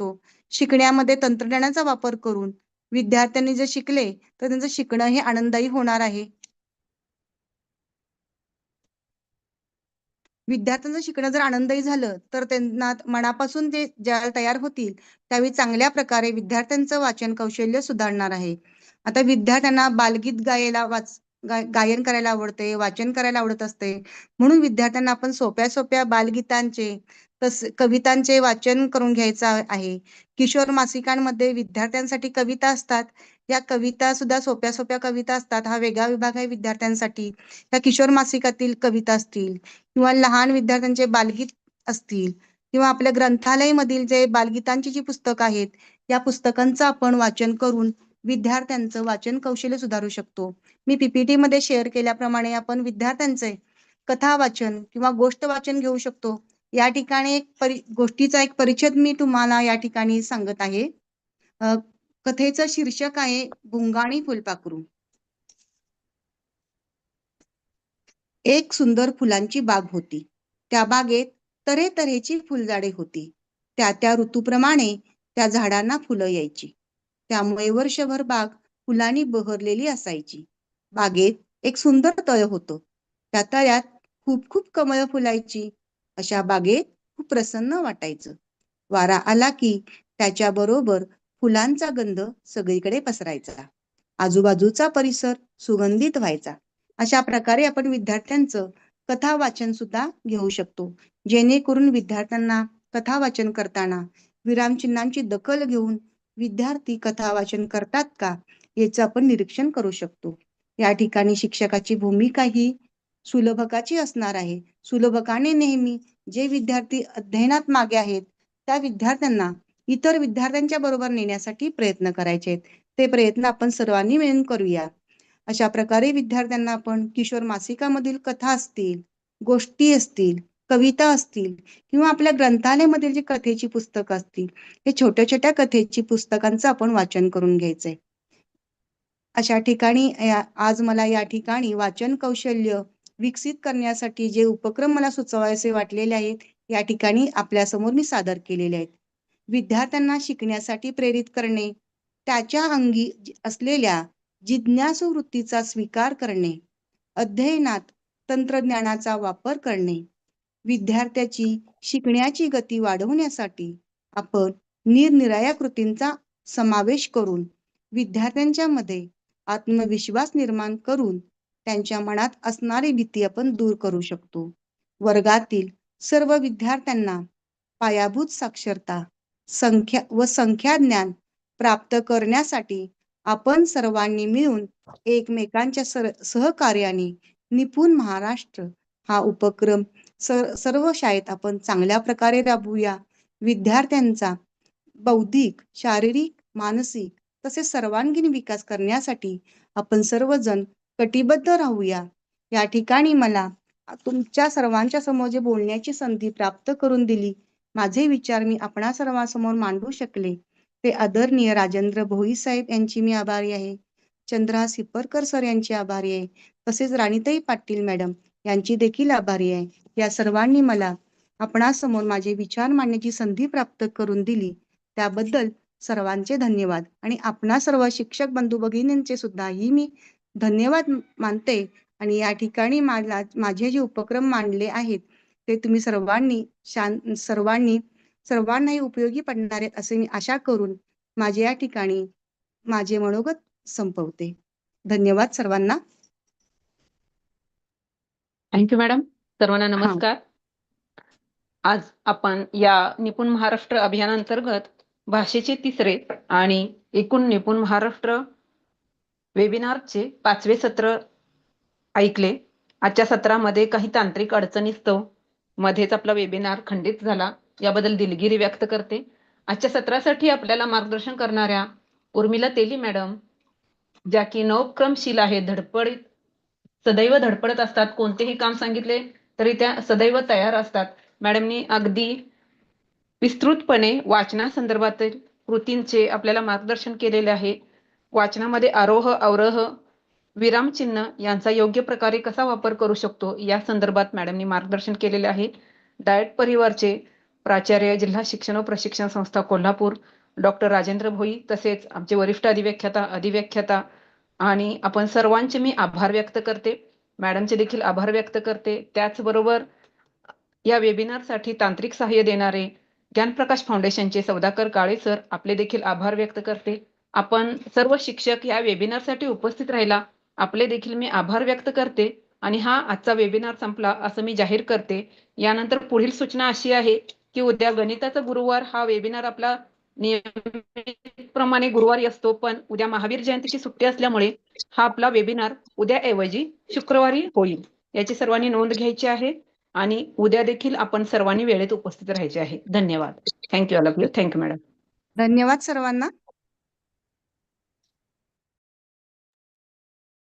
शकतो. शिकण्यामध्ये तंत्रज्ञानाचा वापर करून विद्यार्थ्यांनी जर शिकले तर त्यांचं शिकणं हे आनंददायी होणार आहे. विद्यार्थ्यांचं शिकणं जर आनंददायी झालं तर त्यांना मनापासून ते ज्या तयार होतील त्यावेळी चांगल्या प्रकारे विद्यार्थ्यांचं वाचन कौशल्य सुधारणार आहे. आता विद्यार्थ्यांना बालगीत गायला वाच गायन करायला आवडते वाचन करायला आवडत असते. म्हणून विद्यार्थ्यांना आपण सोप्या सोप्या बालगीतांचे तस कवितांचे वाचन करून घ्यायचं आहे. किशोर मासिकांमध्ये विद्यार्थ्यांसाठी कविता असतात. या कविता सुद्धा सोप्या सोप्या कविता असतात. हा वेगळा विभाग आहे विद्यार्थ्यांसाठी. त्या किशोर मासिकातील कविता असतील किंवा लहान विद्यार्थ्यांचे बालगीत असतील किंवा आपल्या ग्रंथालयमधील जे बालगीतांची जी पुस्तकं आहेत या पुस्तकांचं आपण वाचन करून विद्यार्थ्यांचं वाचन कौशल्य सुधारू शकतो. मी पीपीटी मध्ये शेअर केल्याप्रमाणे आपण विद्यार्थ्यांचे कथा वाचन किंवा गोष्ट वाचन घेऊ शकतो. या ठिकाणी एक परि गोष्टीचा एक परिच्छेद मी तुम्हाला या ठिकाणी सांगत आहे. कथेचं शीर्षक आहे गुंगाणी फुलपाखरू. एक सुंदर फुलांची बाग होती. त्या बागेत तऱ्हेतऱ्हेची फुलझाडे होती. त्या त्या ऋतूप्रमाणे त्या झाडांना फुलं यायची. त्यामुळे वर्षभर बाग फुलांनी बहरलेली असायची. बागेत एक सुंदर तळ होतं. त्या तळ्यात खूप खूप कमळ फुलायची. अशा बागेत खूप प्रसन्न वाटायचं. वारा आला की त्याच्या बरोबर फुलांचा गंध सगळीकडे पसरायचा. आजूबाजूचा परिसर सुगंधित व्हायचा. अशा प्रकारे आपण विद्यार्थ्यांचं कथा वाचन सुद्धा घेऊ शकतो. जेणेकरून विद्यार्थ्यांना कथा वाचन करताना विरामचिन्हांची दखल घेऊन विद्यार्थी कथा वाचन करतात का? याचं आपण निरीक्षण करू शकतो. या ठिकाणी शिक्षकाची भूमिका ही सुलभकाची असणार आहे. सुलभकाने नेहमी जे विद्यार्थी अध्ययनात मागे आहेत त्या विद्यार्थ्यांना इतर विद्यार्थ्यांच्या बरोबर नेण्यासाठी प्रयत्न करायचे आहेत. ते प्रयत्न आपण सर्वांनी मिळून करूया. अशा प्रकारे विद्यार्थ्यांना आपण किशोर मासिकामधील कथा असतील गोष्टी असतील कविता असतील किंवा आपल्या ग्रंथालयामधील जी कथेची पुस्तकं असतील हे छोट्या छोट्या कथेची पुस्तकांचं आपण वाचन करून घ्यायचंय. अशा ठिकाणी आज मला या ठिकाणी वाचन कौशल्य विकसित करण्यासाठी जे उपक्रम मला सुचवायचे वाटलेले आहेत या ठिकाणी आपल्यासमोर मी सादर केलेले आहेत. विद्यार्थ्यांना शिकण्यासाठी प्रेरित करणे त्याच्या अंगी असलेल्या जिज्ञासू वृत्तीचा स्वीकार करणे अध्ययनात तंत्रज्ञानाचा वापर करणे विद्यार्थ्याची शिकण्याची गती वाढवण्यासाठी आपण निरनिराळ्या कृतींचा समावेश करून विद्यार्थ्यांच्या मध्ये आत्मविश्वास निर्माण करून त्यांच्या मनात असणारी भीती आपण दूर करू शकतो. वर्गातील सर्व विद्यार्थ्यांना पायाभूत साक्षरता संख्या व संख्या ज्ञान प्राप्त करण्यासाठी आपण सर्वांनी मिळून एकमेकांच्या सहकार्याने निपुण महाराष्ट्र हा उपक्रम सर सर्व शाळेत आपण चांगल्या प्रकारे राबवूया. विद्यार्थ्यांचा बौद्धिक शारीरिक मानसिक तसेच सर्वांगीण विकास करण्यासाठी आपण सर्वजण कटिबद्ध राहूया. या ठिकाणी मला तुमच्या सर्वांच्या समोर जे बोलण्याची संधी प्राप्त करून दिली माझे विचार मी आपणा सर्वांसमोर मांडू शकले. ते आदरणीय राजेंद्र भोई साहेब यांची मी आभारी आहे. चंद्रा सिपरकर सर यांची आभारी आहे. तसेच राणीताई पाटील मॅडम यांची देखील आभारी आहे. या सर्वांनी मला आपणासमोर माझे विचार मांडण्याची संधी प्राप्त करून दिली. त्याबद्दल सर्वांचे धन्यवाद. आणि आपणा सर्व शिक्षक बंधू भगिनींचे सुद्धाही मी धन्यवाद मानते. आणि या ठिकाणी मला माझे जे उपक्रम मांडले आहेत ते तुम्ही सर्वांनी शां सर्वांनी सर्वांनाही उपयोगी पडणार आहेत असे मी आशा करून माझे या ठिकाणी माझे मनोगत संपवते. धन्यवाद सर्वांना. थँक्यू मॅडम सर्वांना नमस्कार. आज आपण या निपुण महाराष्ट्र अभियानांतर्गत भाषेचे तिसरे आणि एकूण निपुण महाराष्ट्र वेबिनारचे पाचवे सत्र ऐकले. आजच्या सत्रामध्ये काही तांत्रिक अडचणीस्तव मध्येच आपला वेबिनार खंडित झाला. याबद्दल दिलगिरी व्यक्त करते. आजच्या सत्रासाठी आपल्याला मार्गदर्शन करणाऱ्या उर्मिला तेली मॅडम ज्या की नवक्रमशील आहे धडपडीत सदैव धडपडत असतात. कोणतेही काम सांगितले तरी त्या सदैव तयार असतात. मॅडमनी अगदी विस्तृतपणे वाचनासंदर्भातील कृतींचे आपल्याला मार्गदर्शन केलेले आहे. वाचनामध्ये आरोह अवरोह विरामचिन्ह यांचा योग्य प्रकारे कसा वापर करू शकतो या संदर्भात मॅडमनी मार्गदर्शन केलेले आहे. डायट परिवारचे प्राचार्य जिल्हा शिक्षण व प्रशिक्षण संस्था कोल्हापूर डॉक्टर राजेंद्र भोई तसेच आमचे वरिष्ठ अधिव्याख्याता अधिव्याख्याता आणि आपण सर्वांचे मी आभार व्यक्त करते. मॅडमचे देखील आभार व्यक्त करते. त्याचबरोबर या वेबिनारसाठी तांत्रिक सहाय्य देणारे ज्ञानप्रकाश फाउंडेशनचे सौदाकर काळे सर आपले देखील आभार व्यक्त करते. आपण सर्व शिक्षक या वेबिनारसाठी उपस्थित राहिला आपले देखील मी आभार व्यक्त करते. आणि हा आजचा वेबिनार संपला असं मी जाहीर करते. यानंतर पुढील सूचना अशी आहे की उद्या गणिताचा गुरुवार हा वेबिनार आपला नियमितप्रमाणे गुरुवारी असतो पण उद्या महावीर जयंतीची सुट्टी असल्यामुळे हा आपला वेबिनार उद्याऐवजी शुक्रवारी होईल याची सर्वांनी नोंद घ्यायची आहे आणि उद्या देखील आपण सर्वांनी वेळेत उपस्थित राहायचे आहे. धन्यवाद. Thank you all of you thank you madam धन्यवाद सर्वांना.